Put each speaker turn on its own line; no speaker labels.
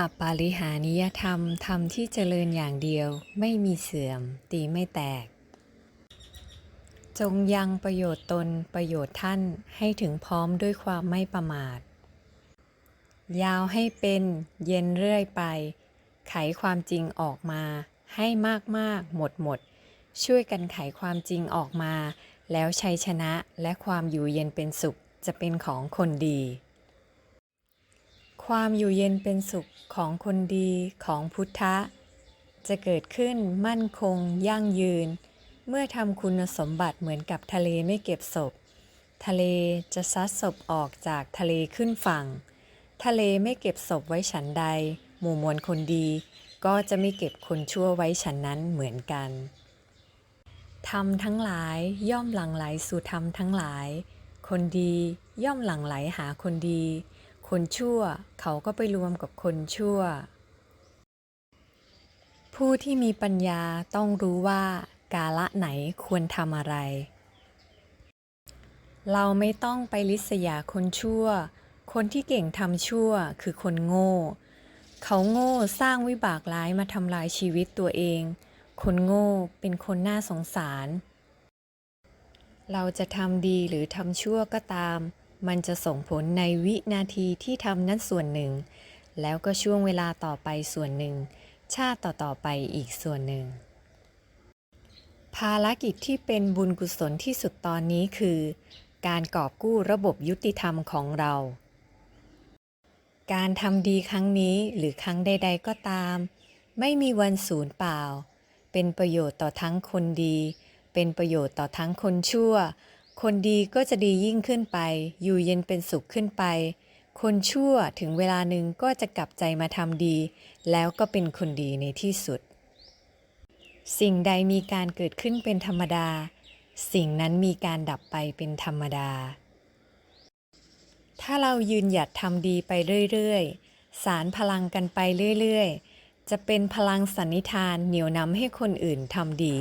อปาริหานิยธรรม ธรรมที่เจริญอย่างเดียว ไม่มีเสื่อม ตีไม่แตก จงยังประโยชน์ตนประโยชน์ท่านให้ถึงพร้อมด้วยความไม่ประมาท ยาวให้เป็นเย็นเรื่อยไป ไขความจริงออกมา ให้มากๆ หมดหมด ช่วยกันไขความจริงออกมา แล้วชัยชนะและความอยู่เย็นเป็นสุขจะเป็นของคนดี ความอยู่เย็นเป็นสุขของคนดีของพุทธะ จะเกิดขึ้นมั่นคง ยั่งยืน เมื่อทำคุณสมบัติเหมือนกับทะเลไม่เก็บศพ ทะเลจะซัดศพออกจากทะเลขึ้นฝั่ง ทะเลไม่เก็บศพไว้ฉันใด หมู่มวลคนดี ก็จะไม่เก็บคนชั่วไว้ฉันนั้นเหมือนกันธรรมทั้งหลายย่อมหลั่งไหลสู่ธรรมทั้งหลาย คนดีย่อมหลั่งไหลหาคนดี คนชั่วเขาก็ไปรวมกับคนชั่ว ผู้ที่มีปัญญาต้องรู้ว่ากาละไหนควรทำอะไร เราไม่ต้องไปลิษยาคนชั่ว คนที่เก่งทำชั่วคือคนโง่ เขาโง่สร้างวิบากร้ายมาทำลายชีวิตตัวเอง คนโง่เป็นคนน่าสงสาร เราจะทำดีหรือทำชั่วก็ตาม มันจะส่งผลในวินาทีที่ทำนั้นส่วนหนึ่ง แล้วก็ช่วงเวลาต่อไปส่วนหนึ่ง ชาติต่อๆไปอีกส่วนหนึ่ง ภารกิจที่เป็นบุญกุศลที่สุดตอนนี้คือ การกอบกู้ระบบยุติธรรมของเรา การทำดีครั้งนี้หรือครั้งใด ๆ ก็ตาม ไม่มีวันสูญเปล่า เป็นประโยชน์ต่อทั้งคนดี เป็นประโยชน์ต่อทั้งคนชั่ว คนดีก็จะดียิ่งขึ้นไป อยู่เย็นเป็นสุขขึ้นไป คนชั่วถึงเวลาหนึ่งก็จะกลับใจมาทำดี แล้วก็เป็นคนดีในที่สุด สิ่งใดมีการเกิดขึ้นเป็นธรรมดา สิ่งนั้นมีการดับไปเป็นธรรมดา ถ้าเรายืนหยัดทำดีไปเรื่อยๆ สารพลังกันไปเรื่อยๆ จะเป็นพลังสันนิธานเหนี่ยวนำให้คนอื่นทำดี